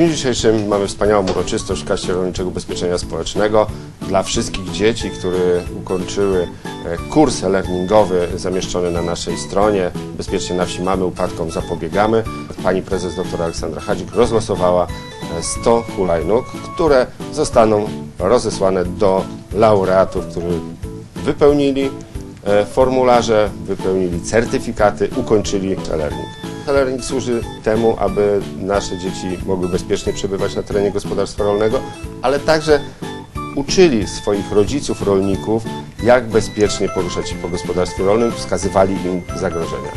dniu dzisiejszym mamy wspaniałą uroczystość w Kaście Rolniczego Ubezpieczenia Społecznego dla wszystkich dzieci, które ukończyły e, kurs e-learningowy zamieszczony na naszej stronie Bezpiecznie na wsi mamy, upadkom zapobiegamy. Pani prezes dr Aleksandra Hadzik rozlosowała e, 100 hulajnóg, które zostaną rozesłane do laureatów, którzy wypełnili e, formularze, wypełnili certyfikaty, ukończyli e-learning. E-learning służy temu, aby nasze dzieci mogły bezpiecznie przebywać na terenie gospodarstwa rolnego, ale także uczyli swoich rodziców, rolników, jak bezpiecznie poruszać się po gospodarstwie rolnym, wskazywali im zagrożenia.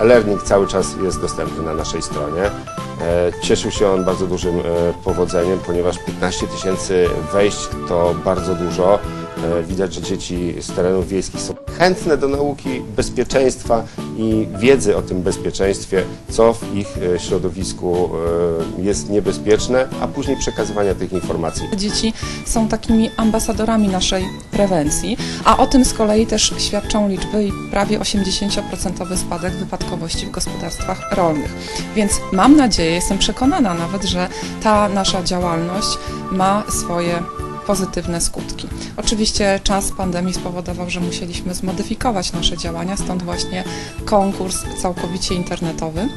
E-learning cały czas jest dostępny na naszej stronie. E, Cieszył się on bardzo dużym e, powodzeniem, ponieważ 15 tysięcy wejść to bardzo dużo. E, Widać, że dzieci z terenów wiejskich są chętne do nauki bezpieczeństwa i wiedzy o tym bezpieczeństwie, co w ich e, środowisku e, jest niebezpieczne, a później przekazywania tych informacji. Dzieci są takimi ambasadorami naszej prewencji, a o tym z kolei też świadczą liczby i prawie 80% spadek wypadkowości w gospodarstwach rolnych. Więc mam nadzieję, jestem przekonana nawet, że ta nasza działalność ma swoje pozytywne skutki. Oczywiście czas pandemii spowodował, że musieliśmy zmodyfikować nasze działania, stąd właśnie konkurs całkowicie internetowy.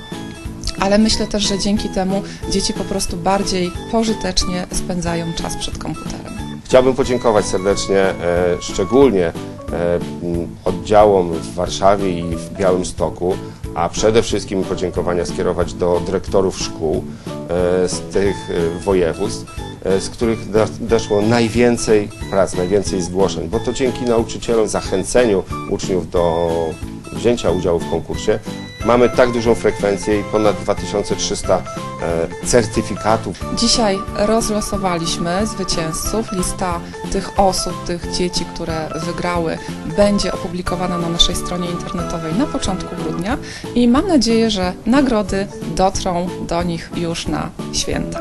Ale myślę też, że dzięki temu dzieci po prostu bardziej pożytecznie spędzają czas przed komputerem. Chciałbym podziękować serdecznie e, szczególnie e, oddziałom w Warszawie i w Białymstoku, a przede wszystkim podziękowania skierować do dyrektorów szkół e, z tych e, województw, z których doszło najwięcej prac, najwięcej zgłoszeń, bo to dzięki nauczycielom, zachęceniu uczniów do wzięcia udziału w konkursie mamy tak dużą frekwencję i ponad 2300 e, certyfikatów Dzisiaj rozlosowaliśmy zwycięzców. Lista tych osób, tych dzieci, które wygrały, będzie opublikowana na naszej stronie internetowej na początku grudnia i mam nadzieję, że nagrody dotrą do nich już na święta.